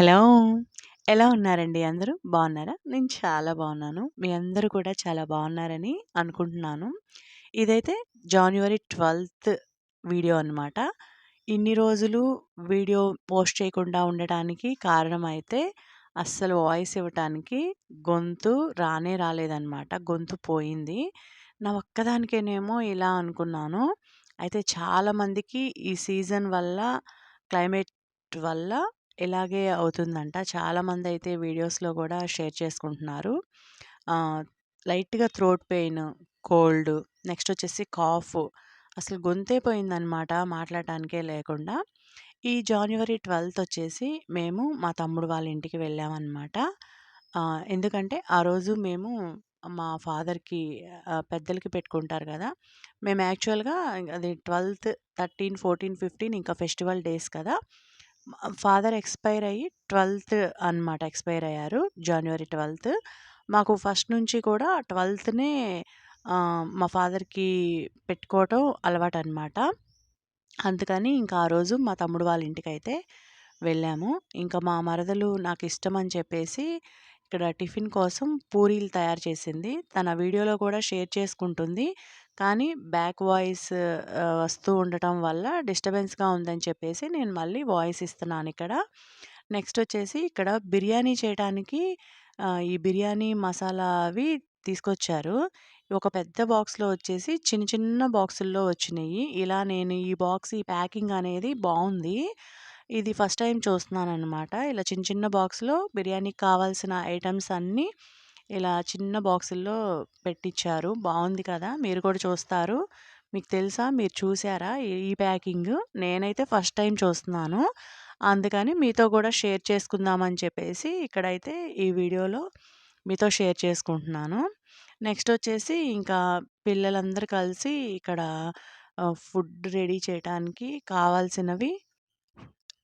Hello! ఎలా ఉన్నారండి అందరూ? బాగున్నారా నేను చాలా బాగున్నాను మీ అందరూ కూడా చాలా బాగున్నారని అనుకుంటున్నాను. ఇదైతే జాన్యువరి 12థ్ వీడియో అనమాట. ఇన్ని రోజులు వీడియో పోస్ట్ చేయకుండా ఉండటానికి కారణమైతే అస్సలు వాయిస్ ఇవ్వటానికి గొంతు రానే రాలేదనమాట. గొంతు పోయింది. నా ఒక్కదానికేనేమో ఇలా అనుకున్నాను. అయితే చాలామందికి ఈ సీజన్ వల్ల, క్లైమేట్ వల్ల ఇలాగే అవుతుందంట. చాలామంది అయితే వీడియోస్‌లో కూడా షేర్ చేసుకుంటున్నారు. లైట్‌గా థ్రోట్ పెయిన్, కోల్డ్, నెక్స్ట్ వచ్చేసి కాఫ్ అసలు గొంతే పోయిందనమాట మాట్లాడటానికే లేకుండా. ఈ జనవరి ట్వెల్త్ వచ్చేసి మేము మా తమ్ముడు వాళ్ళ ఇంటికి వెళ్ళామనమాట. ఎందుకంటే ఆ రోజు మేము మా ఫాదర్‌కి పెద్దలకి పెట్టుకుంటారు కదా మేము యాక్చువల్‌గా అది 12థ్, 13, 14, 15 ఇంకా ఫెస్టివల్ డేస్ కదా! ఫాదర్ ఎక్స్‌పైర్ అయ్యి 12థ్ అనమాట ఎక్స్‌పైర్ అయ్యారు. జనవరి ట్వెల్త్ మాకు ఫస్ట్ నుంచి కూడా ట్వెల్త్నే మా ఫాదర్‌కి పెట్టుకోవటం అలవాటు అనమాట అందుకని ఇంకా ఆ రోజు మా తమ్ముడు వాళ్ళ ఇంటికైతే వెళ్ళాము. ఇంకా మా మరదలు నాకు ఇష్టం అని చెప్పేసి ఇక్కడ టిఫిన్ కోసం పూరీలు తయారు చేసింది. తన వీడియోలో కూడా షేర్ చేసుకుంటుంది. కానీ బ్యాక్ వాయిస్ వస్తూ ఉండటం వల్ల డిస్టర్బెన్స్‌గా ఉందని చెప్పేసి నేను మళ్ళీ వాయిస్ ఇస్తున్నాను ఇక్కడ. నెక్స్ట్ వచ్చేసి ఇక్కడ బిర్యానీ చేయటానికి ఈ బిర్యానీ మసాలా అవి తీసుకొచ్చారు. ఒక పెద్ద బాక్స్‌లో వచ్చేసి చిన్న చిన్న బాక్సుల్లో వచ్చినాయి. ఇలా నేను ఈ బాక్స్ ఈ ప్యాకింగ్ అనేది బాగుంది. ఇది ఫస్ట్ టైం చూస్తున్నాను అనమాట ఇలా చిన్న చిన్న బాక్స్‌లో బిర్యానీకి కావాల్సిన ఐటమ్స్ అన్నీ ఇలా చిన్న బాక్సుల్లో పెట్టిచ్చారు. బాగుంది కదా! మీరు కూడా చూస్తారు. మీకు తెలుసా? మీరు చూసారా ఈ ఈ ప్యాకింగ్? నేనైతే ఫస్ట్ టైం చూస్తున్నాను. అందుకని మీతో కూడా షేర్ చేసుకుందామని చెప్పేసి ఇక్కడైతే ఈ వీడియోలో మీతో షేర్ చేసుకుంటున్నాను. నెక్స్ట్ వచ్చేసి ఇంకా పిల్లలందరూ కలిసి ఇక్కడ ఫుడ్ రెడీ చేయడానికి కావాల్సినవి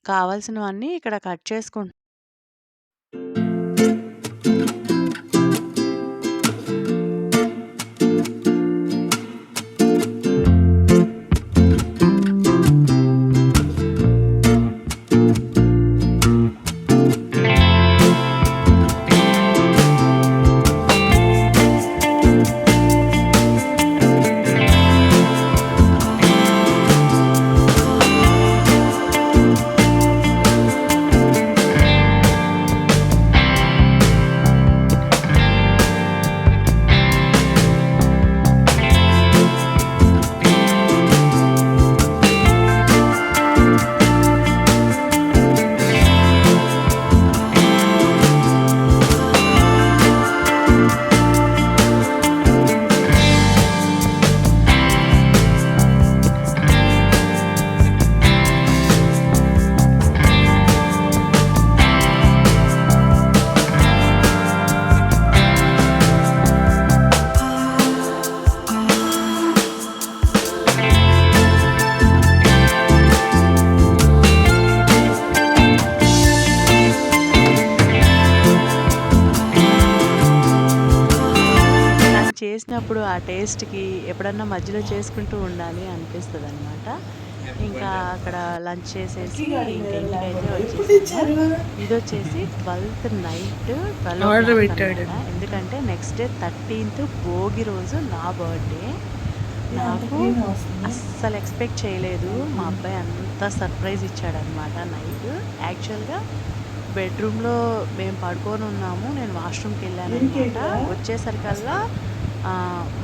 కావాల్సినవన్నీ ఇక్కడ కట్ చేసుకుం ఆ టేస్ట్‌కి ఎప్పుడన్నా మధ్యలో చేసుకుంటూ ఉండాలి అనిపిస్తదనమాట. ఇంకా అక్కడ లంచ్ చేసేసి ఇంక ఇంటికైతే వచ్చేసాము. ఇదొచ్చేసి 12థ్ నైట్ 12 ఆర్డర్ ఓ క్లాక్ పెట్టాడు. అనమాట. ఎందుకంటే నెక్స్ట్ డే 13థ్ భోగి రోజు నా బర్త్‌డే. నాకు అస్సలు ఎక్స్‌పెక్ట్ చేయలేదు. మా అబ్బాయి అంత సర్ప్రైజ్ ఇచ్చాడనమాట నైట్. యాక్చువల్‌గా బెడ్‌రూమ్‌లో మేము పడుకొనున్నాము. నేను వాష్‌రూమ్‌కెళ్ళాననమాట. వచ్చేసరికల్లా ఆహ్,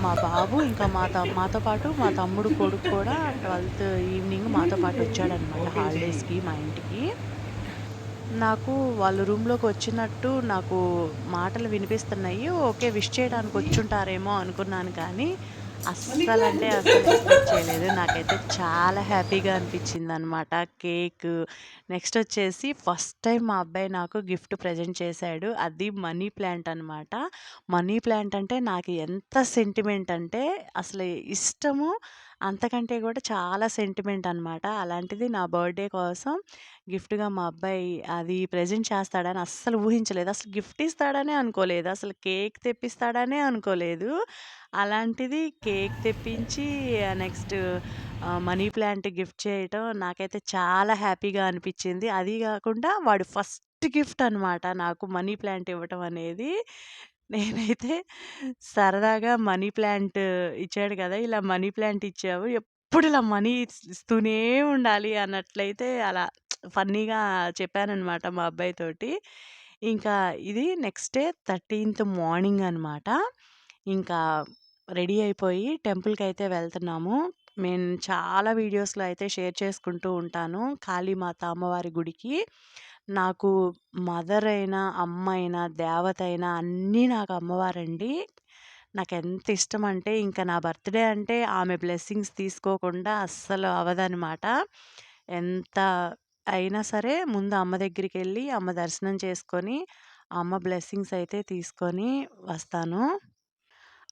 మా బాబు ఇంకా మా త మాతో పాటు మా తమ్ముడు కొడుకు కూడా 12థ్ ఈవినింగ్ మాతో పాటు వచ్చాడనమాట హాలిడేస్‌కి మా ఇంటికి. నాకు వాళ్ళ రూమ్‌లోకి వచ్చినట్టు నాకు మాటలు వినిపిస్తున్నాయి. ఓకే. విష్ చేయడానికి వచ్చుంటారేమో అనుకున్నాను కానీ అస్సలంటే అస్సలు ఎక్స్‌పెక్ట్ చేయలేదు. నాకైతే చాలా హ్యాపీగా అనిపించిందనమాట. కేక్ నెక్స్ట్ వచ్చేసి ఫస్ట్ టైం మా అబ్బాయి నాకు గిఫ్ట్ ప్రెజెంట్ చేశాడు. అది మనీ ప్లాంట్ అనమాట. మనీ ప్లాంట్ అంటే నాకు ఎంత సెంటిమెంట్ అంటే అసలు ఇష్టము. అంతకంటే కూడా చాలా సెంటిమెంట్ అనమాట. అలాంటిది నా బర్త్‌డే కోసం గిఫ్ట్‌గా మా అబ్బాయి అది ప్రెజెంట్ చేస్తాడని అస్సలు ఊహించలేదు. అసలు గిఫ్ట్ ఇస్తాడనే అనుకోలేదు. అసలు కేక్ తెప్పిస్తాడనే అనుకోలేదు. అలాంటిది కేక్ తెప్పించి నెక్స్ట్ మనీ ప్లాంట్ గిఫ్ట్ చేయటం నాకైతే చాలా హ్యాపీగా అనిపించింది. అది కాకుండా వాడు ఫస్ట్ గిఫ్ట్ అనమాట నాకు మనీ ప్లాంట్ ఇవ్వటం అనేది. నేనైతే సరదాగా మనీ ప్లాంట్ ఇచ్చాడు కదా! ఇలా మనీ ప్లాంట్ ఇచ్చావు. ఎప్పుడు ఇలా మనీ ఇస్ ఇస్తూనే ఉండాలి అన్నట్లయితే అలా ఫన్నీగా చెప్పాననమాట మా అబ్బాయితోటి. ఇంకా ఇది నెక్స్ట్ డే 13థ్ మార్నింగ్ అనమాట. ఇంకా రెడీ అయిపోయి టెంపుల్‌కైతే వెళ్తున్నాము. నేను చాలా వీడియోస్‌లో అయితే షేర్ చేసుకుంటూ ఉంటాను. కాళీమాత అమ్మవారి గుడికి. నాకు మదర్ అయినా, అమ్మ అయినా, దేవత అయినా అన్నీ నాకు అమ్మవారండి. నాకు ఎంత ఇష్టం అంటే ఇంకా నా బర్త్‌డే అంటే ఆమె బ్లెస్సింగ్స్ తీసుకోకుండా అస్సలు అవ్వదనమాట. ఎంత అయినా సరే ముందు అమ్మ దగ్గరికి వెళ్ళి అమ్మ దర్శనం చేసుకొని, అమ్మ బ్లెస్సింగ్స్ అయితే తీసుకొని వస్తాను.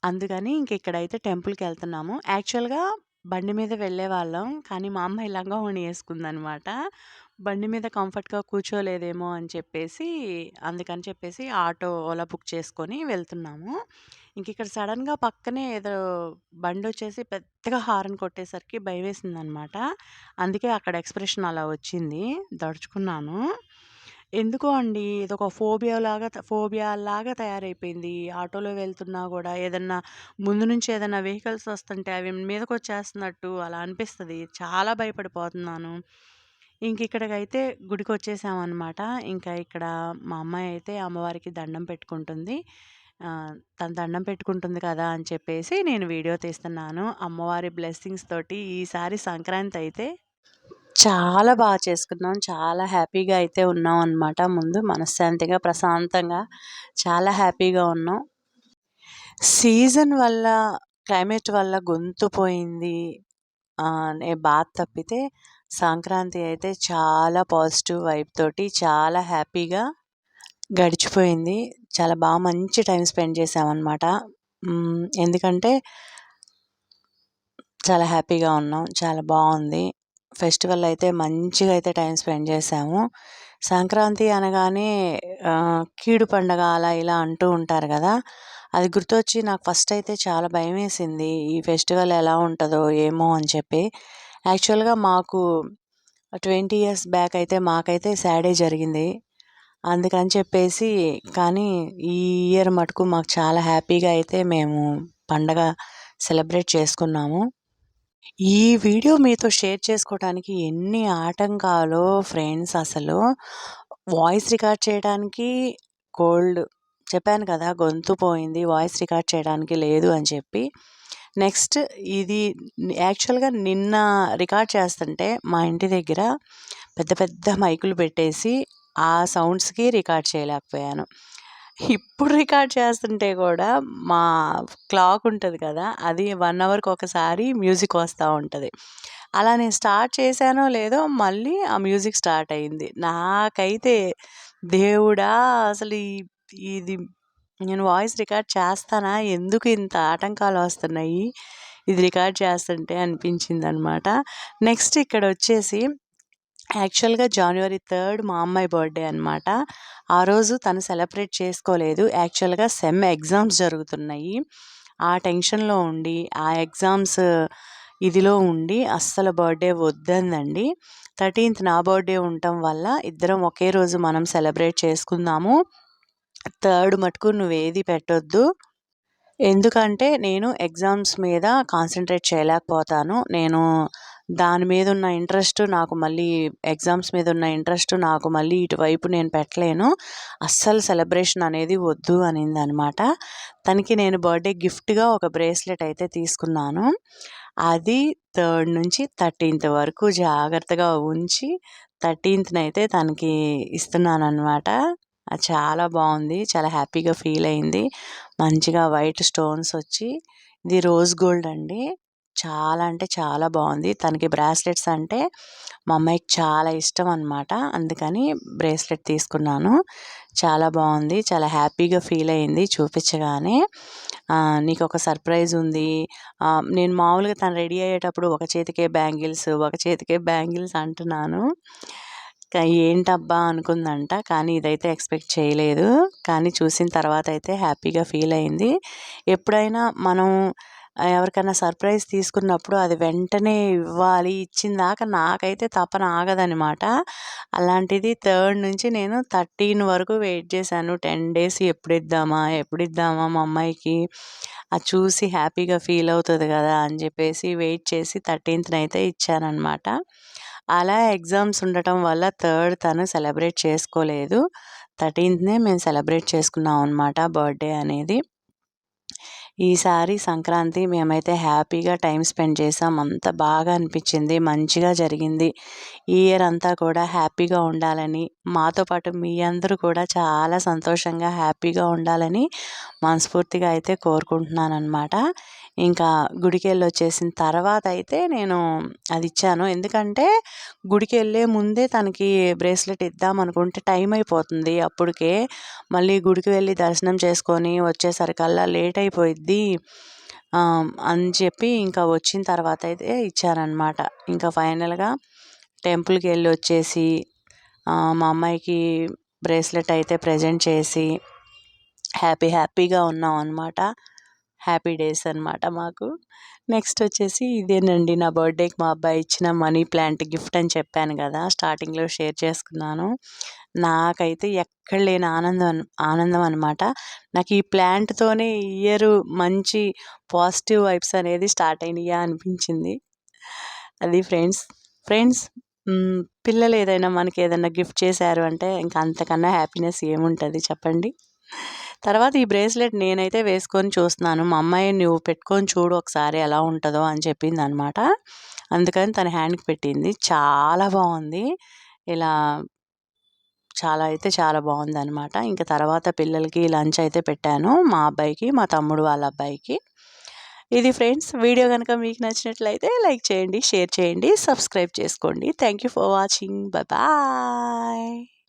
అందుకని ఇంక ఇక్కడైతే టెంపుల్కి వెళ్తున్నాము యాక్చువల్‌గా బండి మీద వెళ్ళేవాళ్ళం. కానీ మా అమ్మాయి లంగా ఓణి వేసుకుందనమాట బండి మీద కంఫర్ట్‌గా కూర్చోలేదేమో అని చెప్పేసి, అందుకని చెప్పేసి ఆటో, ఓలా బుక్ చేసుకొని వెళ్తున్నాము. ఇంక ఇక్కడ సడన్గా పక్కనే ఏదో బండి వచ్చేసి పెద్దగా హారన్ కొట్టేసరికి భయమేసిందనమాట. అందుకే అక్కడ ఎక్స్‌ప్రెషన్ అలా వచ్చింది. దడుచుకున్నాను. ఎందుకో అండి ఇదొక ఫోబియాలాగా ఫోబియా లాగా తయారైపోయింది. ఆటోలో వెళ్తున్నా గూడా ఏదన్నా ముందు నుంచి ఏదన్నా వెహికల్స్ వస్తుంటే అవి మీదకొచ్చేస్తున్నట్టు అలా అనిపిస్తది. చాలా భయపడిపోతున్నాను. ఇంకిక్కడికైతే గుడికొచ్చేసామనమాట. ఇంకా ఇక్కడ మా అమ్మాయి అయితే అమ్మవారికి దండం పెట్టుకుంటుంది. ఆహ్, తను దండం పెట్టుకుంటుంది కదా! అని చెప్పేసి నేను వీడియో తీస్తున్నాను. అమ్మవారి బ్లెస్సింగ్స్ తోటి ఈసారి సంక్రాంతయితే చాలా బాగా చేసుకున్నాం. చాలా హ్యాపీగా అయితే ఉన్నాం అనమాట. ముందు మనశ్శాంతిగా, ప్రశాంతంగా చాలా హ్యాపీగా ఉన్నాం. సీజన్ వల్ల, క్లైమేట్ వల్ల గొంతు పోయింది అనే బాధ తప్పితే సంక్రాంతి అయితే చాలా పాజిటివ్ వైబ్ తోటి చాలా హ్యాపీగా గడిచిపోయింది. చాలా బాగా మంచి టైం స్పెండ్ చేసామన్నమాట ఎందుకంటే చాలా హ్యాపీగా ఉన్నాం. చాలా బాగుంది ఫెస్టివల్ అయితే మంచిగా అయితే టైం స్పెండ్ చేసాము సంక్రాంతి అనగానే కీడు పండగ అలా ఇలా అంటూ ఉంటారు కదా అది గుర్తొచ్చి నాకు ఫస్ట్ అయితే చాలా భయమేసింది. ఈ ఫెస్టివల్ ఎలా ఉంటుందో ఏమో అని చెప్పి. యాక్చువల్‌గా మాకు 20 ఇయర్స్ బ్యాక్ అయితే మాకైతే సాడే జరిగింది. అందుకని చెప్పేసి కానీ ఈ ఇయర్ మటుకు మాకు చాలా హ్యాపీగా అయితే మేము పండగ సెలబ్రేట్ చేసుకున్నాము. ఈ వీడియో మీతో షేర్ చేసుకోవటానికి ఎన్ని ఆటంకాలో ఫ్రెండ్స్ అసలు. వాయిస్ రికార్డ్ చేయడానికి కోల్డ్. చెప్పాను కదా! గొంతు పోయింది. వాయిస్ రికార్డ్ చేయడానికి లేదు అని చెప్పి. నెక్స్ట్ ఇది యాక్చువల్‌గా నిన్న రికార్డ్ చేస్తుంటే మా ఇంటి దగ్గర పెద్ద పెద్ద మైకులు పెట్టేసి ఆ సౌండ్స్‌కి రికార్డ్ చేయలేకపోయాను. ఇప్పుడు రికార్డ్ చేస్తుంటే కూడా మా క్లాక్ ఉంటుంది కదా! అది వన్ అవర్‌కి ఒకసారి మ్యూజిక్ వస్తూ ఉంటుంది అలా నేను స్టార్ట్ చేశానో లేదో మళ్ళీ ఆ మ్యూజిక్ స్టార్ట్ అయింది. నాకైతే దేవుడా! అసలు ఇది నేను వాయిస్ రికార్డ్ చేస్తానా? ఎందుకు ఇంత ఆటంకాలు వస్తున్నాయి? ఇది రికార్డ్ చేస్తుంటే అనిపించింది అనమాట నెక్స్ట్ ఇక్కడ వచ్చేసి యాక్చువల్‌గా జనవరి థర్డ్ మా అమ్మాయి బర్త్‌డే అనమాట. ఆ రోజు తను సెలబ్రేట్ చేసుకోలేదు. యాక్చువల్‌గా సెమ్ ఎగ్జామ్స్ జరుగుతున్నాయి. ఆ టెన్షన్‌లో ఉండి, ఆ ఎగ్జామ్స్ ఇదిలో ఉండి అస్సలు బర్త్‌డే వద్దందండి. 13థ్ నా బర్త్‌డే ఉండటం వల్ల ఇద్దరం ఒకే రోజు మనం సెలబ్రేట్ చేసుకుందాము. థర్డ్ మటుకు నువ్వేది పెట్టొద్దు. ఎందుకంటే నేను ఎగ్జామ్స్ మీద కాన్సన్ట్రేట్ చేయలేకపోతాను. నేను దాని మీద ఉన్న ఇంట్రెస్ట్ నాకు మళ్ళీ ఎగ్జామ్స్ మీద ఉన్న ఇంట్రెస్ట్ నాకు మళ్ళీ ఇటువైపు నేను పెట్టలేను. అస్సలు సెలబ్రేషన్ అనేది వద్దు అనింది అనమాట తనకి నేను బర్త్‌డే గిఫ్ట్‌గా ఒక బ్రేస్లెట్ అయితే తీసుకున్నాను. అది థర్డ్ నుంచి 13థ్ వరకు జాగ్రత్తగా ఉంచి 13థ్‌నైతే తనకి ఇస్తున్నాను అనమాట అది చాలా బాగుంది చాలా హ్యాపీగా ఫీల్ అయింది. మంచిగా వైట్ స్టోన్స్ వచ్చి ఇది రోజ్ గోల్డ్ అండి. చాలా అంటే చాలా బాగుంది తనకి బ్రాస్లెట్స్ అంటే మా అమ్మాయికి చాలా ఇష్టం అనమాట. అందుకని బ్రేస్లెట్ తీసుకున్నాను. చాలా బాగుంది చాలా హ్యాపీగా ఫీల్ అయింది చూపించగానే. నీకు ఒక సర్ప్రైజ్ ఉంది. నేను మామూలుగా తను రెడీ అయ్యేటప్పుడు ఒక చేతికే బ్యాంగిల్స్, ఒక చేతికే బ్యాంగిల్స్ అంటున్నాను. ఏంటబ్బా! అనుకుందంట. కానీ ఇదైతే ఎక్స్‌పెక్ట్ చేయలేదు. కానీ చూసిన తర్వాత అయితే హ్యాపీగా ఫీల్ అయింది. ఎప్పుడైనా మనం ఎవరికైనా సర్ప్రైజ్ తీసుకున్నప్పుడు అది వెంటనే ఇవ్వాలి. ఇచ్చిందాక నాకైతే తపన ఆగదనమాట అలాంటిది థర్డ్ నుంచి నేను థర్టీన్ వరకు వెయిట్ చేశాను. టెన్ డేస్ ఎప్పుడు ఇద్దామా ఎప్పుడు ఇద్దామా మా అమ్మాయికి. అది చూసి హ్యాపీగా ఫీల్ అవుతుంది కదా అని చెప్పేసి వెయిట్ చేసి థర్టీన్త్న అయితే ఇచ్చానమాట అలా ఎగ్జామ్స్ ఉండటం వల్ల థర్డ్ తను సెలబ్రేట్ చేసుకోలేదు. థర్టీన్త్నే మేము సెలబ్రేట్ చేసుకున్నాం అనమాట బర్త్డే అనేది. ఈసారి సంక్రాంతి మేమైతే హ్యాపీగా టైం స్పెండ్ చేసాం. అంత బాగా అనిపించింది. మంచిగా జరిగింది. ఈ ఇయర్ అంతా కూడా హ్యాపీగా ఉండాలని మాతో పాటు మీ అందరూ కూడా చాలా సంతోషంగా హ్యాపీగా ఉండాలని మనస్ఫూర్తిగా అయితే కోరుకుంటున్నాను అనమాట ఇంకా గుడికి వెళ్ళి వచ్చేసిన తర్వాత అయితే నేను అది ఇచ్చాను. ఎందుకంటే గుడికి వెళ్ళే ముందే తనకి బ్రేస్లెట్ ఇద్దాం అనుకుంటే టైం అయిపోతుంది. అప్పటికే మళ్ళీ గుడికి వెళ్ళి దర్శనం చేసుకొని వచ్చేసరికల్లా లేట్ అయిపోయింది అయిపోయిద్ది అని చెప్పి ఇంకా వచ్చిన తర్వాత అయితే ఇచ్చారనమాట ఇంకా ఫైనల్గా టెంపుల్కి వెళ్ళి వచ్చేసి మా అమ్మాయికి బ్రేస్లెట్ అయితే ప్రజెంట్ చేసి హ్యాపీ హ్యాపీగా ఉన్నాం అనమాట హ్యాపీ డేస్ అనమాట మాకు. నెక్స్ట్ వచ్చేసి ఇదేనండి నా బర్త్డేకి మా అబ్బాయి ఇచ్చిన మనీ ప్లాంట్ గిఫ్ట్ అని చెప్పాను కదా స్టార్టింగ్లో షేర్ చేసుకున్నాను. నాకైతే ఎక్కడ లేని ఆనందం ఆనందం అనమాట నాకు ఈ ప్లాంట్తోనే ఇయర్ మంచి పాజిటివ్ వైబ్స్ అనేది స్టార్ట్ అయినాయా అనిపించింది. అది ఫ్రెండ్స్ ఫ్రెండ్స్ పిల్లలు ఏదైనా మనకి ఏదైనా గిఫ్ట్ చేశారు అంటే ఇంకా అంతకన్నా హ్యాపీనెస్ ఏముంటుంది చెప్పండి? తర్వాత ఈ బ్రేస్లెట్ నేనైతే వేసుకొని చూస్తున్నాను. మా అమ్మాయి నువ్వు పెట్టుకొని చూడు ఒకసారి ఎలా ఉంటుందో అని చెప్పింది అనమాట అందుకని తన హ్యాండ్కి పెట్టింది. చాలా బాగుంది. ఇలా చాలా అయితే చాలా బాగుంది అనమాట ఇంకా తర్వాత పిల్లలకి లంచ్ అయితే పెట్టాను. మా అబ్బాయికి మా తమ్ముడు వాళ్ళ అబ్బాయికి. ఇది ఫ్రెండ్స్ వీడియో కనుక మీకు నచ్చినట్లయితే లైక్ చేయండి షేర్ చేయండి సబ్స్క్రైబ్ చేసుకోండి. Thank you for watching. Bye.